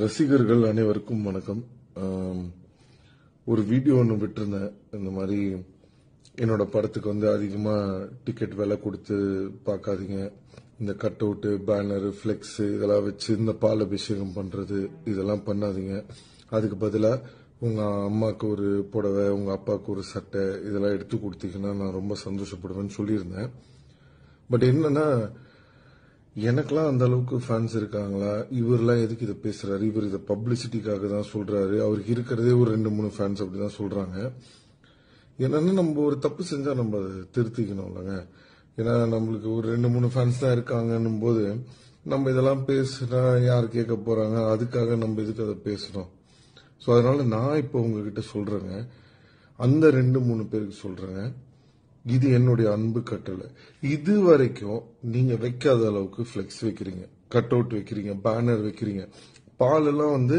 ரசிகர்கள் அனைவருக்கும் வணக்கம். ஒரு வீடியோ ஒன்று விட்டுருந்தேன். இந்த மாதிரி என்னோட படத்துக்கு வந்து அதிகமாக டிக்கெட் விலை கொடுத்து பார்க்காதீங்க. இந்த கட் அவுட்டு பேனர் ஃப்ளெக்ஸ் இதெல்லாம் வச்சு இந்த பால் அபிஷேகம் பண்ணுறது இதெல்லாம் பண்ணாதீங்க. அதுக்கு பதிலாக உங்கள் அம்மாவுக்கு ஒரு புடவை உங்கள் அப்பாவுக்கு ஒரு சட்டை இதெல்லாம் எடுத்து கொடுத்தீங்கன்னா நான் ரொம்ப சந்தோஷப்படுவேன்னு சொல்லியிருந்தேன். பட் என்னன்னா எனக்கெல்லாம் அந்த அளவுக்கு ஃபேன்ஸ் இருக்காங்களா? இவர்லாம் எதுக்கு இதை பேசுறாரு? இவர் இதை பப்ளிசிட்டிக்காக தான் சொல்றாரு. அவருக்கு இருக்கிறதே ஒரு ரெண்டு மூணு ஃபேன்ஸ் அப்படிதான் சொல்றாங்க. என்னன்னா நம்ம ஒரு தப்பு செஞ்சா நம்ம அதை திருத்திக்கணும் இல்லைங்க? ஏன்னா நம்மளுக்கு ஒரு ரெண்டு மூணு ஃபேன்ஸ் தான் இருக்காங்கன்னும் போது நம்ம இதெல்லாம் பேசுனா யார் கேட்க போறாங்க? அதுக்காக நம்ம எதுக்கு அதை பேசணும்? ஸோ அதனால நான் இப்போ உங்ககிட்ட சொல்றேங்க. அந்த ரெண்டு மூணு பேருக்கு சொல்றேங்க. இது என்னுடைய அன்பு கட்டளை. இது வரைக்கும் நீங்க வைக்காத அளவுக்கு ஃபிளெக்ஸ் வைக்கிறீங்க. கட் அவுட் வைக்கிறீங்க பேனர் வைக்கிறீங்க. பால் எல்லாம் வந்து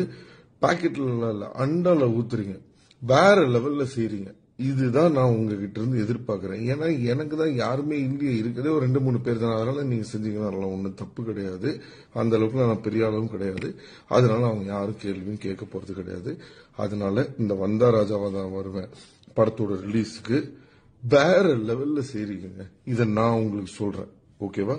பாக்கெட்ல இல்லை அண்டால ஊத்துறீங்க. வேற லெவல்ல செய்றீங்க. இதுதான் நான் உங்ககிட்ட இருந்து எதிர்பார்க்கிறேன். ஏன்னா எனக்கு தான் யாருமே இங்கே இருக்கிறதே ஒரு ரெண்டு மூணு பேர் தான். அதனால நீங்க செஞ்சீங்கன்னா அதெல்லாம் ஒன்றும் தப்பு கிடையாது. அந்த அளவுக்கு நான் பெரிய அளவும் கிடையாது. அதனால அவங்க யாரும் கேள்வியும் கேட்க போறது கிடையாது. அதனால இந்த வந்தா ராஜாவா தான் வருவேன். படத்தோட ரிலீஸுக்கு வேற லெவல்ல செய்றீங்க இதை நான் உங்களுக்கு சொல்றேன். ஓகேவா